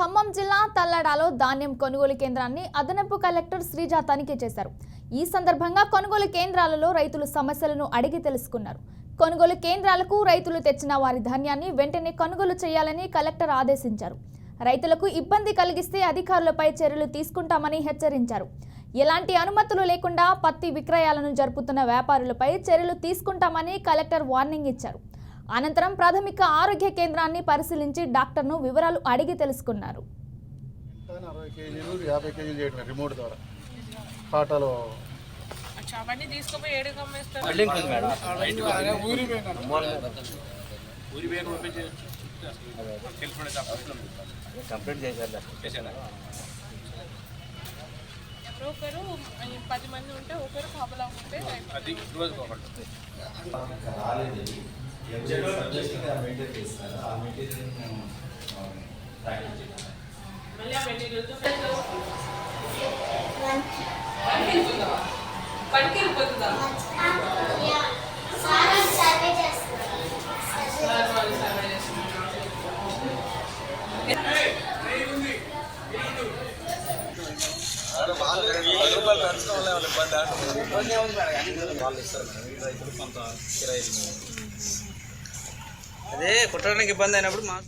ఖమ్మం జిల్లా తల్లడాలో ధాన్యం కొనుగోలు కేంద్రాన్ని అదనపు కలెక్టర్ శ్రీజ తనిఖీ చేశారు. ఈ సందర్భంగా కొనుగోలు కేంద్రాలలో రైతులు సమస్యలను అడిగి తెలుసుకున్నారు. కొనుగోలు కేంద్రాలకు రైతులు తెచ్చిన వారి ధాన్యాన్ని వెంటనే కొనుగోలు చేయాలని కలెక్టర్ ఆదేశించారు. రైతులకు ఇబ్బంది కలిగిస్తే అధికారులపై చర్యలు తీసుకుంటామని హెచ్చరించారు. ఎలాంటి అనుమతులు లేకుండా పత్తి విక్రయాలను జరుపుతున్న వ్యాపారులపై చర్యలు తీసుకుంటామని కలెక్టర్ వార్నింగ్ ఇచ్చారు. అనంతరం ప్రాథమిక ఆరోగ్య కేంద్రాన్ని పరిశీలించి డాక్టర్ను వివరాలు అడిగి తెలుసుకున్నారు. కంప్లీట్ చేశారు ఎవరో ఒకరు పది మంది ఉంటే ఒకరు కాపలా ఉంటే ఎవరు సబ్జెక్ట్గా మెయింటైన్ చేస్తారు? ఆ మెటీరియల్ మేము ప్రాక్టీస్ చేస్తాం మళ్ళీ ఆ మెటీరియల్తో పట్టుకెళ్ళిపోతుందా సార్ వాళ్ళు సర్వే చేస్తున్నారు. అదే కుట్టడానికి ఇబ్బంది అయినప్పుడు మాకు